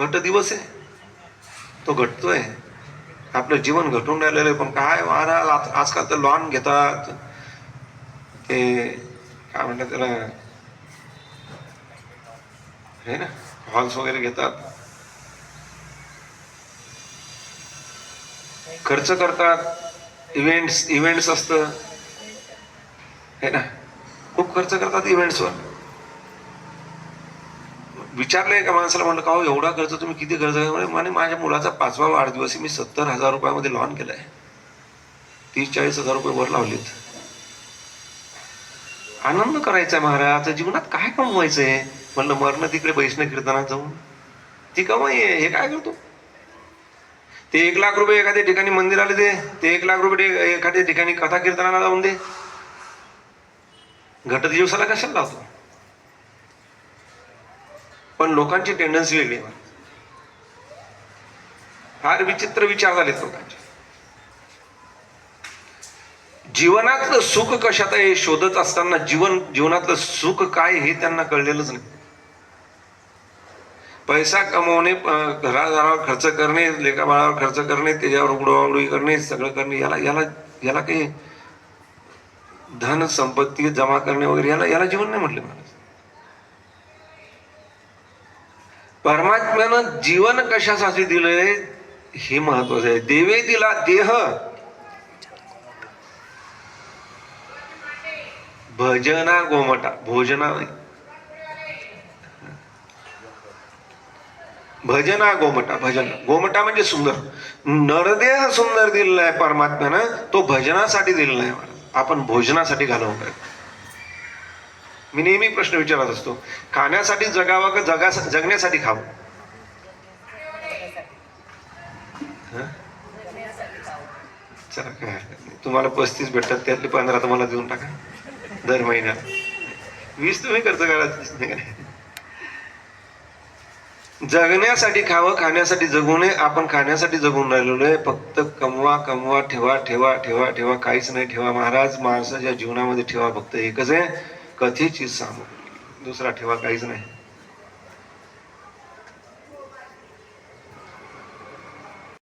घट दिवस आहे. तो घटतोय. आपलं जीवन घटून राहिलेलं आहे. पण काय महाराज आजकाल तर लॉन घेतात. ते काय म्हणतात त्याला? हे ना हॉल्स वगैरे घेतात. खर्च करतात. इव्हेंट्स इव्हेंट्स असतं. हे ना खूप खर्च करतात इव्हेंट्सवर. विचारलं एका माणसाला? म्हणलं का हो एवढा खर्च तुम्ही किती खर्च केला?" म्हणे माझ्या मुलाचा पाचवा वाढदिवस मी सत्तर हजार रुपयामध्ये लॉन आहे तीस चाळीस हजार रुपये वर लावलेत. आनंद करायचा आहे महाराज जीवनात काय कमवायचंय? म्हणलं मरण तिकडे वैष्णव कीर्तनात जाऊन. ती कमाई आहे हे काय करतो? ते एक लाख रुपये एखाद्या ठिकाणी मंदिराला दे ते एक लाख रुपये एखाद्या ठिकाणी कथा कीर्तनाला जाऊन दे. घट दिवसाला कशाला लावतो? पण लोकांची टेंडन्सी वेगळी आहे. फार विचित्र विचार झालेत लोकांचे. जीवनातलं सुख कशात आहे हे शोधत असताना जीवन जीवनातलं सुख काय हे त्यांना कळलेलंच नाही. पैसा कमवणे घरादारावर घराघरावर खर्च करणे लेखाबाळावर खर्च करणे त्याच्यावर उडवाउडवी करणे सगळं करणे याला याला याला काही धन संपत्ती जमा करणे वगैरे याला याला जीवन नाही म्हटले मला परमात्म्यानं जीवन कशासाठी दिलंय हे महत्वाचं आहे. देवे दिला देह. भजना गोमटा. भोजना भजना गोमटा भजन. गोमटा म्हणजे सुंदर. नरदेह सुंदर दिलेला आहे परमात्म्यानं तो भजनासाठी दिलेला आहे. आपण भोजनासाठी घालवून काय मी नेहमी प्रश्न विचारत असतो खाण्यासाठी जगावं का जगा जगण्यासाठी खावं? चला काय हरकत नाही. तुम्हाला पस्तीस भेटतात त्यातले पंधरा तुम्हाला देऊन टाका. दर महिन्यात वीस तुम्ही खर्च करा जगण्यासाठी खावं खाण्यासाठी जगू नये. आपण खाण्यासाठी जगून राहिलेलो आहे फक्त कमवा कमवा ठेवा ठेवा ठेवा ठेवा. काहीच नाही ठेवा. महाराज माणसाच्या जीवनामध्ये ठेवा. फक्त एकच आहे. कथेची सामग्री. दुसरा ठेवा काहीच नाही.